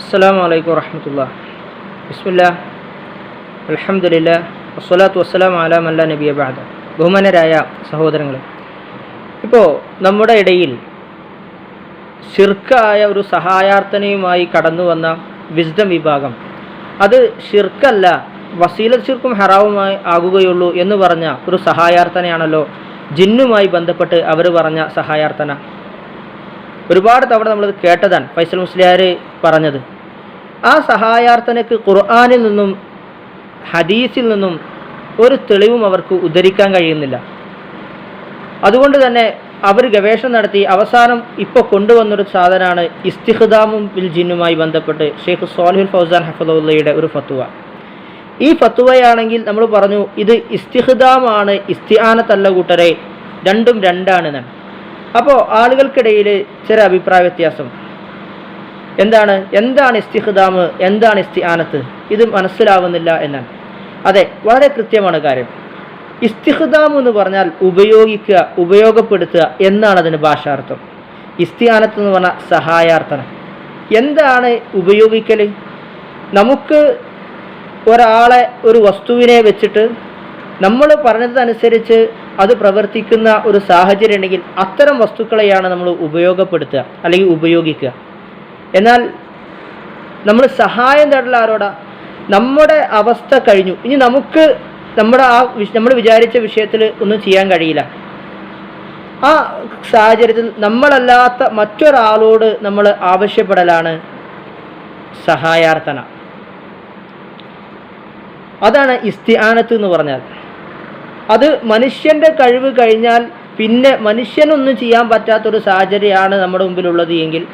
അസ്സാം വലൈക്കും വറഹമത്തുള്ള ബിസ്മില്ല അലഹമുല്ല വസ്സലാത്തു വസ്സലാം അലാ മല്ല നബിയ ബാദ ബഹുമാനരായ സഹോദരങ്ങളെ ഇപ്പോൾ നമ്മുടെ ഇടയിൽ ഷിർക്കായ ഒരു സഹായാർത്ഥനയുമായി കടന്നു വന്ന വിസ്ഡം വിഭാഗം അത് ഷിർക്കല്ല വസീല ഷിർക്കും ഹറാവുമായി ആകുകയുള്ളൂ എന്ന് പറഞ്ഞ ഒരു സഹായാർത്ഥനയാണല്ലോ ജിന്നുമായി ബന്ധപ്പെട്ട് അവർ പറഞ്ഞ സഹായാർത്ഥന. ഒരുപാട് തവണ നമ്മളത് കേട്ടതാണ്. ഫൈസൽ മുസ്ലിയാർ പറഞ്ഞത്. ആ സഹായാർത്ഥനയ്ക്ക് ഖുർആാനിൽ നിന്നും ഹദീസിൽ നിന്നും ഒരു തെളിവും അവർക്ക് ഉദ്ധരിക്കാൻ കഴിയുന്നില്ല. അതുകൊണ്ട് തന്നെ അവർ ഗവേഷണം നടത്തി അവസാനം ഇപ്പോൾ കൊണ്ടുവന്നൊരു സാധനമാണ് ഇസ്തിഹുദാമും ബിൽ ജിന്നുമായി ബന്ധപ്പെട്ട് ഷെയ്ഖ് സോലിഹുൽ ഫൗസാൻ ഹഫദുള്ളയുടെ ഒരു ഫത്തുവ ഈ ഫത്തുവയാണെങ്കിൽ നമ്മൾ പറഞ്ഞു ഇത് ഇസ്തിഖ്ദാമാണ് ഇസ്തിഹാനത്തല്ല കൂട്ടരെ രണ്ടും രണ്ടാണ് അപ്പോൾ ആളുകൾക്കിടയിൽ ചില അഭിപ്രായ വ്യത്യാസം. എന്താണ്? എന്താണ് ഇസ്തിഹദാമ് എന്താണ് ഇസ്തിആനത്ത്? ഇത് മനസ്സിലാവുന്നില്ല എന്നാണ്. അതെ വളരെ കൃത്യമാണ് കാര്യം. ഇസ്തിഖ്ദാം എന്ന് പറഞ്ഞാൽ ഉപയോഗിക്കുക ഉപയോഗപ്പെടുത്തുക എന്നാണ് അതിന് ഭാഷാർത്ഥം. ഇസ്തിയാനത്ത് എന്ന് പറഞ്ഞാൽ സഹായാർത്ഥന എന്താണ് ഉപയോഗിക്കൽ നമുക്ക് ഒരാളെ ഒരു വസ്തുവിനെ വെച്ചിട്ട് നമ്മൾ പറഞ്ഞതനുസരിച്ച് അത് പ്രവർത്തിക്കുന്ന ഒരു സാഹചര്യം ഉണ്ടെങ്കിൽ അത്തരം വസ്തുക്കളെയാണ് നമ്മൾ ഉപയോഗപ്പെടുത്തുക അല്ലെങ്കിൽ ഉപയോഗിക്കുക. എന്നാൽ നമ്മൾ സഹായം തേടൽ ആരോടാ? നമ്മുടെ അവസ്ഥ കഴിഞ്ഞു. ഇനി നമുക്ക് നമ്മുടെ ആ നമ്മൾ വിചാരിച്ച വിഷയത്തിൽ ഒന്നും ചെയ്യാൻ കഴിയില്ല. ആ സാഹചര്യത്തിൽ നമ്മളല്ലാത്ത മറ്റൊരാളോട് നമ്മൾ ആവശ്യപ്പെടലാണ് സഹായാർത്ഥന. അതാണ് ഇസ്തിയാനത്ത് എന്ന് പറഞ്ഞാൽ. അത് മനുഷ്യന്റെ കഴിവ് കഴിഞ്ഞാൽ പിന്നെ മനുഷ്യനൊന്നും ചെയ്യാൻ പറ്റാത്തൊരു സാഹചര്യമാണ് നമ്മുടെ മുമ്പിലുള്ളത് എങ്കിൽ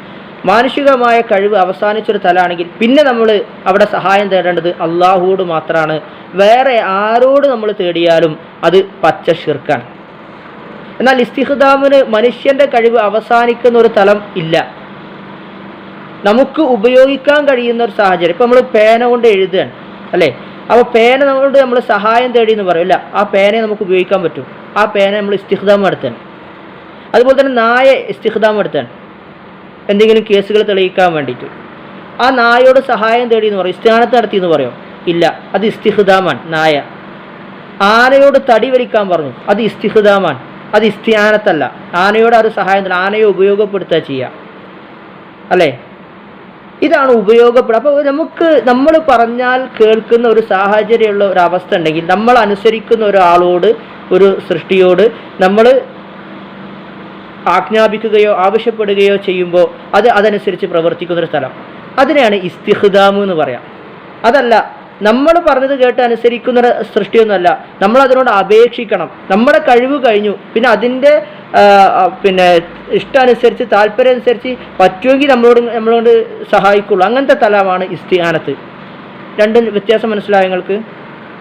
മാനുഷികമായ കഴിവ് അവസാനിച്ചൊരു തലാണെങ്കിൽ പിന്നെ നമ്മൾ അവിടെ സഹായം തേടേണ്ടത് അള്ളാഹുവോട് മാത്രമാണ് വേറെ ആരോട് നമ്മൾ തേടിയാലും അത് പച്ച ഷിർക്കാണ് എന്നാൽ ഇസ്തിഹുദാമിന് മനുഷ്യന്റെ കഴിവ് അവസാനിക്കുന്ന ഒരു തലം ഇല്ല. നമുക്ക് ഉപയോഗിക്കാൻ കഴിയുന്ന ഒരു സാഹചര്യം. ഇപ്പം നമ്മൾ പേന കൊണ്ട് എഴുതുകയാണ് അല്ലേ? അപ്പോൾ പേന നമ്മളോട് നമ്മൾ സഹായം തേടി എന്ന് പറയും. അല്ല ആ പേനയെ നമുക്ക് ഉപയോഗിക്കാൻ പറ്റും. ആ പേന നമ്മൾ ഇസ്തിഹ്ദാം എടുത്താണ്. അതുപോലെ തന്നെ നായ ഇസ്തിഹ്ദാം എടുത്താണ്. എന്തെങ്കിലും കേസുകൾ തെളിയിക്കാൻ വേണ്ടിയിട്ട്. ആ നായയോട് സഹായം തേടി എന്ന് പറയും. ഇസ്തിഹാനത്ത് നടത്തി എന്ന് പറയും. ഇല്ല അത് ഇസ്തിഹുദാമാണ് നായ. ആനയോട് തടി വലിക്കാൻ പറഞ്ഞു. അത് ഇസ്തിഹുദാമാണ് അത് ഇസ്തിഹാനത്തല്ല. ആനയോട് അത് സഹായം തേടി ആനയെ ഉപയോഗപ്പെടുത്തുക ചെയ്യുക അല്ലേ? ഇതാണ് ഉപയോഗപ്പെടുക അപ്പോൾ നമുക്ക് നമ്മൾ പറഞ്ഞാൽ കേൾക്കുന്ന ഒരു സാഹചര്യമുള്ള ഒരു അവസ്ഥ ഉണ്ടെങ്കിൽ നമ്മൾ അനുസരിക്കുന്ന ഒരാളോട് ഒരു സൃഷ്ടിയോട് നമ്മൾ ആജ്ഞാപിക്കുകയോ ആവശ്യപ്പെടുകയോ ചെയ്യുമ്പോൾ അത് അതനുസരിച്ച് പ്രവർത്തിക്കുന്ന ഒരു സ്ഥലം. അതിനെയാണ് ഇസ്തിഹ്ദാമു എന്ന് പറയാം. അതല്ല നമ്മൾ പറഞ്ഞത് കേട്ട് അനുസരിക്കുന്ന സൃഷ്ടിയൊന്നുമല്ല. നമ്മൾ അതിനോട് അപേക്ഷിക്കണം. നമ്മുടെ കഴിവ് കഴിഞ്ഞു. പിന്നെ അതിന്റെ പിന്നെ ഇഷ്ടാനുസരിച്ച് താല്പര്യം അനുസരിച്ച് പറ്റുമെങ്കിൽ നമ്മളോട് നമ്മളോട് സഹായിക്കുള്ളൂ. അങ്ങനത്തെ തലമാണ് ഇസ്തിയാനത്ത്. രണ്ടും വ്യത്യാസം മനസ്സിലായ നിങ്ങൾക്ക്?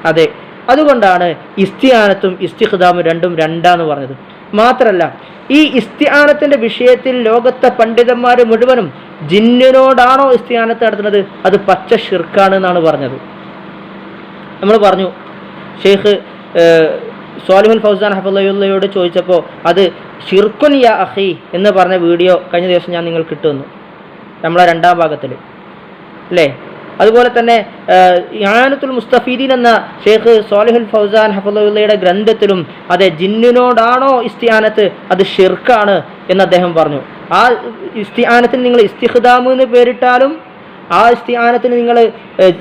അതെ. അതുകൊണ്ടാണ് ഇസ്തിയാനത്തും ഇസ്തിഹുദാമും രണ്ടും രണ്ടാന്ന് പറഞ്ഞത്. മാത്രല്ല ഈ ഇസ്തിയാനത്തിന്റെ വിഷയത്തിൽ ലോകത്തെ പണ്ഡിതന്മാർ മുഴുവനും ജിന്നിനോടാണോ ഇസ്തിയാനത്ത് നടത്തുന്നത്? അത് പച്ച ഷിർക്കാണ് എന്നാണ് പറഞ്ഞത്. നമ്മൾ പറഞ്ഞു ഷെയ്ഖ് സോലിഹുൽ ഫൗസാൻ ഹഫുല്ലയോട് ചോദിച്ചപ്പോൾ അത് ഷിർക്കുൻ യാ അഹി എന്ന് പറഞ്ഞ വീഡിയോ കഴിഞ്ഞ ദിവസം ഞാൻ നിങ്ങൾക്ക് കിട്ടുന്നു നമ്മളെ രണ്ടാം ഭാഗത്തിൽ അല്ലേ? അതുപോലെ തന്നെ യാനത്തുൽ മുസ്തഫീദീൻ എന്ന ഷെയ്ഖ് സോലിഹുൽ ഫൗസാൻ ഹഫുല്ലയുടെ ഗ്രന്ഥത്തിലും അതെ ജിന്നിനോടാണോ ഇസ്തിയാനത്ത് അത് ഷിർക്കാണ് എന്ന് അദ്ദേഹം പറഞ്ഞു. ആ ഇസ്തിയാനത്തിന് നിങ്ങൾ ഇസ്തിഹ്ദാമ് എന്ന് പേരിട്ടാലും ആ ഇസ്തിയാനത്തിന് നിങ്ങൾ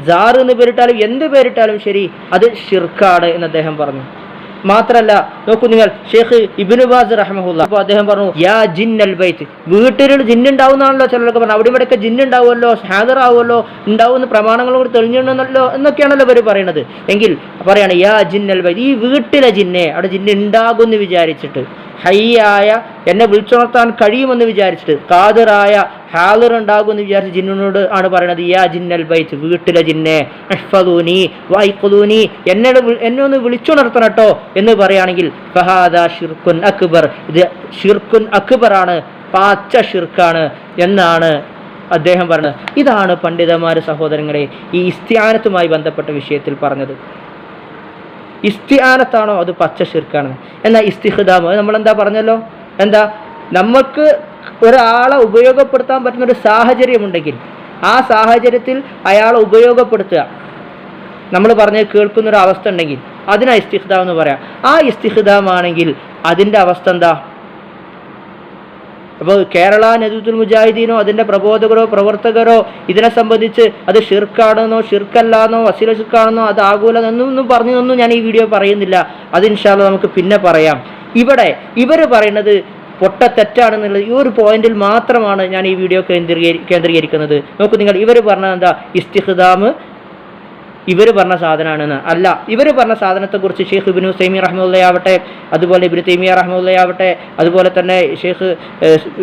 ജാർ എന്ന് പേരിട്ടാലും എന്ത് പേരിട്ടാലും ശരി അത് ഷിർക്കാണ് എന്ന് അദ്ദേഹം പറഞ്ഞു. മാത്രല്ല നോക്കൂ നിങ്ങൾ. ഷെയ്ഖ് ഇബിനുബാസ് റഹ്മുല്ല അപ്പോൾ അദ്ദേഹം പറഞ്ഞു യാ ജിന്നൽ ബൈത്ത്. വീട്ടിൽ ജിന്നുണ്ടാവുന്നാണല്ലോ ചിലരൊക്കെ പറഞ്ഞു അവിടെ ഇവിടെയൊക്കെ ജിന്നുണ്ടാവുമല്ലോ ഹാജറാവുമല്ലോ ഉണ്ടാവുന്ന പ്രമാണങ്ങൾ കൂടി തെളിഞ്ഞിട്ടുണ്ടല്ലോ എന്നൊക്കെയാണല്ലോ ഇവർ പറയുന്നത് എങ്കിൽ പറയാണ് യാ ജിന്നൽ ബൈത്ത്. ഈ വീട്ടിലെ ജിന്നെ അവിടെ ജിന്ന് ഉണ്ടാകുമെന്ന് വിചാരിച്ചിട്ട് ഹൈയായ എന്നെ വിളിച്ചുണർത്താൻ കഴിയുമെന്ന് വിചാരിച്ചിട്ട് കാതിറായ ഹാലർ ഉണ്ടാകുമെന്ന് വിചാരിച്ച് ജിന്നിനോട് ആണ് പറയുന്നത് യാ ജിന്നൽ ബൈത്ത്. വീട്ടിലെ ജിന്നെ അഷ്ഫദൂനി വായിക്കുദൂനി എന്നെ എന്നെ ഒന്ന് വിളിച്ചുണർത്തണം കേട്ടോ എന്ന് പറയുകയാണെങ്കിൽ ഫഹാദ ഷിർക്കുൻ അക്ബർ. ഇത് ഷിർക്കുൻ അക്ബറാണ് പാച്ച ഷിർക്കാണ് എന്നാണ് അദ്ദേഹം പറഞ്ഞത്. ഇതാണ് പണ്ഡിതന്മാർ സഹോദരങ്ങളെ ഈ ഇസ്ത്യാനത്തുമായി ബന്ധപ്പെട്ട വിഷയത്തിൽ പറഞ്ഞത്. ഇസ്തിയാനത്താണോ അത് പച്ച ഷിർക്കാണ് എന്നാൽ നമ്മൾ നമ്മളെന്താ പറഞ്ഞല്ലോ? എന്താ? നമുക്ക് ഒരാളെ ഉപയോഗപ്പെടുത്താൻ പറ്റുന്ന ഒരു സാഹചര്യമുണ്ടെങ്കിൽ ആ സാഹചര്യത്തിൽ അയാളെ ഉപയോഗപ്പെടുത്തുക. നമ്മൾ പറഞ്ഞ് കേൾക്കുന്ന ഒരു അവസ്ഥ ഉണ്ടെങ്കിൽ അതിനാ ഇസ്തിഖ്ദാം എന്ന് പറയാം. ആ ഇസ്തിഖ്ദാമാണെങ്കിൽ അതിന്റെ അവസ്ഥ എന്താ? അപ്പോൾ കേരള നദുത്തുൽ മുജാഹിദീനോ അതിന്റെ പ്രബോധകരോ പ്രവർത്തകരോ ഇതിനെ സംബന്ധിച്ച് അത് ഷിർക്കാണെന്നോ ഷിർക്കല്ലാന്നോ വസീല ഷിർക്കാണെന്നോ അത് ആകൂലെന്നൊന്നും പറഞ്ഞതൊന്നും ഞാൻ ഈ വീഡിയോ പറയുന്നില്ല. അത് ഇൻഷാല്ല നമുക്ക് പിന്നെ പറയാം. ഇവിടെ ഇവർ പറയുന്നത് പൊട്ട തെറ്റാണെന്നുള്ളത് ഈ ഒരു പോയിന്റിൽ മാത്രമാണ് ഞാൻ ഈ വീഡിയോ കേന്ദ്രീകരി കേന്ദ്രീകരിക്കുന്നത്. നോക്കൂ നിങ്ങൾ ഇവർ പറഞ്ഞത് എന്താ? ഇസ്തിഖ്ദാം ഇവർ പറഞ്ഞ സാധനമാണെന്ന് അല്ല ഇവർ പറഞ്ഞ സാധനത്തെക്കുറിച്ച് ഷെയ്ഖ് ഇബിനു സൈമി റഹ്മുല്ലയാവട്ടെ അതുപോലെ ഇബിന് തൈമിയ റഹ്മുല്ലയാവട്ടെ അതുപോലെ തന്നെ ഷെയ്ഖ്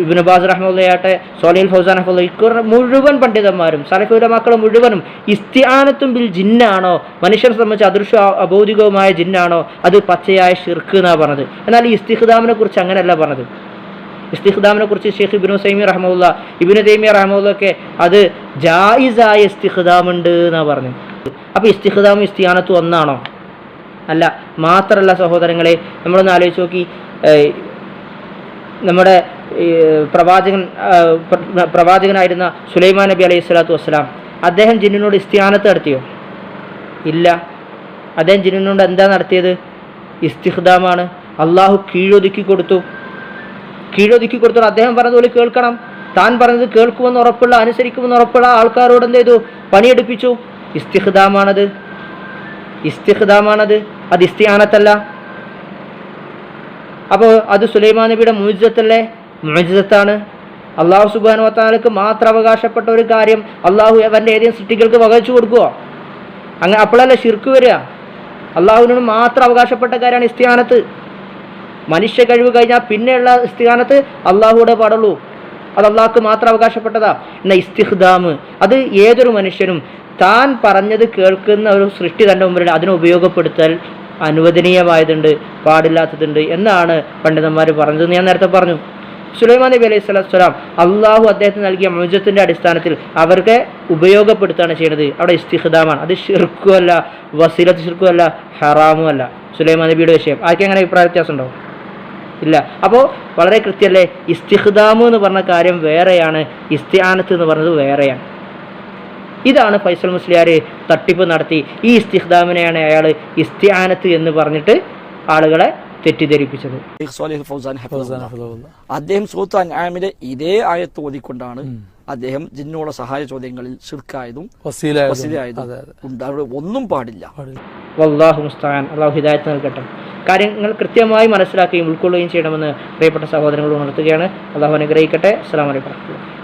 ഇബിന് ബാസ് റഹ്മുല്ലയാവട്ടെ സോലിൽ ഫൗസാൻ റഹ്മുല്ല ഇക്കുറ മുഴുവൻ പണ്ഡിതന്മാരും സലഫുല മക്കളും മുഴുവനും ഇസ്തിയാനത്തും ബിൽ ജിന്നാണോ? മനുഷ്യനെ സംബന്ധിച്ച് അദൃശ്യ അബൗദികവുമായ ജിന്നാണോ? അത് പച്ചയായ ഷിർക്ക് എന്നാണ് പറഞ്ഞത്. എന്നാൽ ഈ ഇസ്തിഖ്ദാമിനെ കുറിച്ച് അങ്ങനെയല്ല പറഞ്ഞത്. ഇസ്തിഹ്ദാമിനെ കുറിച്ച് ഷെയ്ഖ് ഇബിനു സൈമി റഹ്മുല്ല ഇബിന് തൈമിയ റഹ്മുല്ലൊക്കെ അത് ജായിസായ ഇസ്തിഹ്ദാമുണ്ട് എന്നാണ് പറഞ്ഞത്. അപ്പോൾ ഇസ്തിഹദാമും ഇസ്തിയാനത്തും ഒന്നാണോ? അല്ല മാത്രമല്ല സഹോദരങ്ങളെ നമ്മളൊന്ന് ആലോചിച്ച് നോക്കി നമ്മുടെ പ്രവാചകൻ പ്രവാചകനായിരുന്ന സുലൈമാൻ നബി അലൈഹി സ്വലാത്തു വസ്സലാം അദ്ദേഹം ജിന്നിനോട് ഇസ്തിയാനത്ത് നടത്തിയോ? ഇല്ല. അദ്ദേഹം ജിന്നിനോട് എന്താ നടത്തിയത്? ഇസ്തിഖ്ദാമാണ്. അള്ളാഹു കീഴൊതുക്കി കൊടുത്തു. കീഴൊതുക്കി കൊടുത്തു അദ്ദേഹം പറഞ്ഞതുപോലെ കേൾക്കണം. താൻ പറഞ്ഞത് കേൾക്കുമെന്ന് ഉറപ്പുള്ള അനുസരിക്കുമെന്ന് ഉറപ്പുള്ള ആൾക്കാരോട് എന്ത് ചെയ്തു? പണിയെടുപ്പിച്ചു. ഇസ്തിഖ്ദാമാണത്? ഇസ്തിഹ്ദാമാണത് അത് ഇസ്തിയാനത്തല്ല. അപ്പോൾ അത് സുലൈമാൻ നബിയുടെ മുജിസത്തല്ലേ മുജിസത്താണ് അള്ളാഹു സുബാൻ വത്താലക്ക് മാത്രം അവകാശപ്പെട്ട ഒരു കാര്യം അള്ളാഹു അവന്റെ ഏതെങ്കിലും സൃഷ്ടികൾക്ക് വകച്ചു കൊടുക്കുമോ അങ്ങനെ അപ്പോഴല്ലേ ശിർക്ക് വരിക? അള്ളാഹുവിനോട് മാത്രം അവകാശപ്പെട്ട കാര്യമാണ് ഇസ്തിയാനത്ത്. മനുഷ്യ കഴിവ് കഴിഞ്ഞാൽ പിന്നെയുള്ള ഇസ്തിഹാനത്ത് അള്ളാഹുവിടെ പാടുള്ളൂ. അത് അള്ളാഹ്ക്ക് മാത്രം അവകാശപ്പെട്ടതാ. എന്നാൽ ഇസ്തിഹ്ദാം അത് ഏതൊരു മനുഷ്യനും താൻ പറഞ്ഞത് കേൾക്കുന്ന ഒരു സൃഷ്ടി തന്റെ മുമ്പിൽ അതിനെ ഉപയോഗപ്പെടുത്തൽ അനുവദനീയമായതുണ്ട് പാടില്ലാത്തതുണ്ട് എന്നാണ് പണ്ഡിതന്മാർ പറഞ്ഞത് ഞാൻ നേരത്തെ പറഞ്ഞു. സുലൈമാൻ നബി അലൈഹി സ്വലാത്തു വസ്സലാം അള്ളാഹു അദ്ദേഹത്തിന് നൽകിയ മുജത്തിന്റെ അടിസ്ഥാനത്തിൽ അവർക്ക് ഉപയോഗപ്പെടുത്തുകയാണ് ചെയ്യുന്നത് അവിടെ ഇസ്തിഹദാമാണ് അത് ഷിർക്കുമല്ല വസീലത്ത് ഷിർക്കുമല്ല ഹറാമും അല്ല സുലൈമാൻ നബിയുടെ വിഷയം. ആർക്കും അങ്ങനെ അഭിപ്രായ വ്യത്യാസം ഉണ്ടോ ഇല്ല. അപ്പോൾ വളരെ കൃത്യമല്ലേ ഇസ്തിഖ്ദാമു എന്ന് പറഞ്ഞ കാര്യം വേറെയാണ്. ഇസ്തിയാനത്ത് എന്ന് പറഞ്ഞത് വേറെയാണ്. ഇതാണ് ഫൈസൽ മുസ്ലിയാർ തട്ടിപ്പ് നടത്തി. ഈ ഇസ്തിഖ്ദാമിനെയാണ് അയാൾ ഇസ്തിയാനത്ത് എന്ന് പറഞ്ഞിട്ട് ആളുകളെ തെറ്റിദ്ധരിപ്പിച്ചത്. അദ്ദേഹം സൂത്ത് അൻആമിലെ ഇതേ ആയത്ത് ഓതിക്കൊണ്ടാണ് അദ്ദേഹം ജിന്നോട സഹായ ചോദ്യങ്ങളിൽ ഷിർക്കായതും ഒന്നും പാടില്ല. പാടില്ല. വല്ലാഹു മുസ്താൻ. അള്ളാഹു ഹിദായത്ത് നൽകട്ടെ. കാര്യങ്ങൾ കൃത്യമായി മനസ്സിലാക്കുകയും ഉൾക്കൊള്ളുകയും ചെയ്യണമെന്ന് പ്രിയപ്പെട്ട സഹോദരങ്ങൾ ഉണർത്തുകയാണ്. അള്ളാഹു അനുഗ്രഹിക്കട്ടെ. അസ്സാം വലൈക്കും